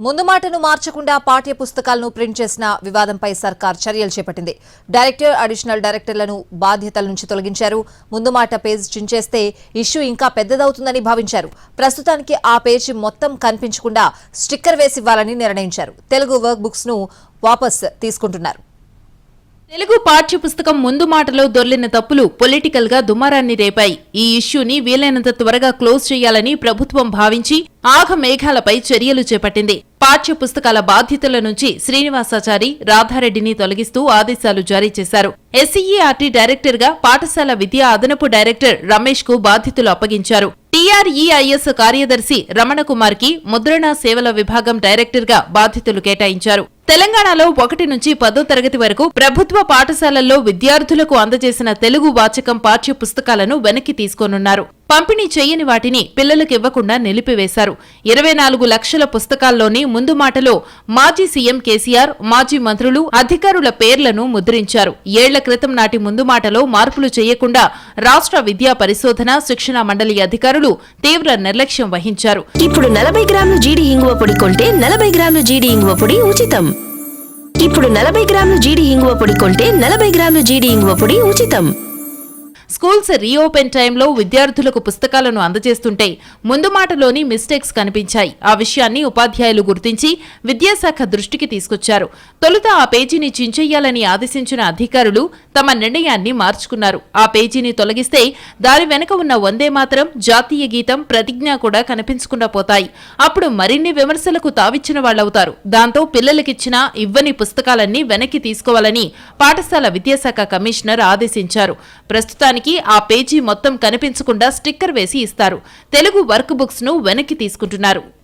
ముందు మాటను మార్చకుండా పాఠ్య పుస్తకాలను ప్రింట్ చేసిన వివాదంపై సర్కార్ చర్యలు చేపట్టింది. డైరెక్టర్ అడిషనల్ డైరెక్టర్లను బాధ్యతల నుంచి తొలగించారు. ముందు మాట పేజ్ చించేస్తే ఇష్యూ ఇంకా పెద్దదవుతుందని భావించారు. ప్రస్తుతానికి ఆ పేజీ మొత్తం కనిపించకుండా స్టిక్కర్ వేసివ్వాలని నిర్ణయించారు. తెలుగు వర్క్ బుక్స్ను వాపస్ తీసుకుంటున్నారు. తెలుగు పాఠ్య పుస్తకం ముందు మాటలో దొర్లిన తప్పులు పొలిటికల్గా దుమారాన్ని రేపాయి. ఈ ఇష్యూని వీలైనంత త్వరగా క్లోజ్ చేయాలని ప్రభుత్వం భావించి ఆఘమేఘాలపై చర్యలు చేపట్టింది. పాఠ్య పుస్తకాల బాధ్యతల నుంచి శ్రీనివాసాచారి రాధారెడ్డిని తొలగిస్తూ ఆదేశాలు జారీ చేశారు. ఎస్సీఈఆర్టీ డైరెక్టర్గా పాఠశాల విద్యా అదనపు డైరెక్టర్ రమేష్కు బాధ్యతలు అప్పగించారు. టీఆర్ఈఐఎస్ కార్యదర్శి రమణకుమార్కి ముద్రణ సేవల విభాగం డైరెక్టర్గా బాధ్యతలు కేటాయించారు. తెలంగాణలో ఒకటి నుంచి పదో తరగతి వరకు ప్రభుత్వ పాఠశాలల్లో విద్యార్థులకు అందజేసిన తెలుగు వాచకం పాఠ్య పుస్తకాలను వెనక్కి తీసుకోనున్నారు. పంపిణీ చేయని వాటిని పిల్లలకు ఇవ్వకుండా నిలిపివేశారు. ఇరవై నాలుగు లక్షల పుస్తకాల్లోని ముందు మాటలో మాజీ సీఎం కేసీఆర్ మాజీ మంత్రులు అధికారుల పేర్లను ముద్రించారు. ఏళ్ళ క్రితం నాటి ముందు మాటలో మార్పులు చేయకుండా రాష్ట్ర విద్యా పరిశోధన శిక్షణ మండలి అధికారులు తీవ్ర నిర్లక్ష్యం వహించారు. ఇప్పుడు నలభై గ్రాములు జీడి ఇంగువ పొడి కొంటే నలభై గ్రాములు జీడి ఇంగువ పొడి ఉచితం. ఇప్పుడు నలభై గ్రాములు జీడి ఇంగువ పొడి కొంటే నలభై గ్రాములు జీడి ఇంగువ పొడి ఉచితం. స్కూల్స్ రీఓపెన్ టైంలో విద్యార్థులకు పుస్తకాలను అందజేస్తుంటే ముందు మాటలోని మిస్టేక్స్ కనిపించాయి. ఆ విషయాన్ని ఉపాధ్యాయులు గుర్తించి విద్యాశాఖ దృష్టికి తీసుకొచ్చారు. తొలుత ఆ పేజీని చించెయ్యాలని ఆదేశించిన అధికారులు తమ నిర్ణయాన్ని మార్చుకున్నారు. ఆ పేజీని తొలగిస్తే దాని వెనుక ఉన్న వందే మాత్రం జాతీయ గీతం ప్రతిజ్ఞ కూడా కనిపించకుండా పోతాయి. అప్పుడు మరిన్ని విమర్శలకు తావిచ్చిన వాళ్ళవుతారు దాంతో పిల్లలకిచ్చిన ఇవ్వని పుస్తకాలన్నీ వెనక్కి తీసుకోవాలని పాఠశాల విద్యాశాఖ కమిషనర్ ఆదేశించారు. ప్రస్తుతానికి ఆ పేజీ మొత్తం కనిపించకుండా స్టిక్కర్ వేసి ఇస్తారు. తెలుగు వర్క్ బుక్స్ను వెనక్కి తీసుకుంటున్నారు.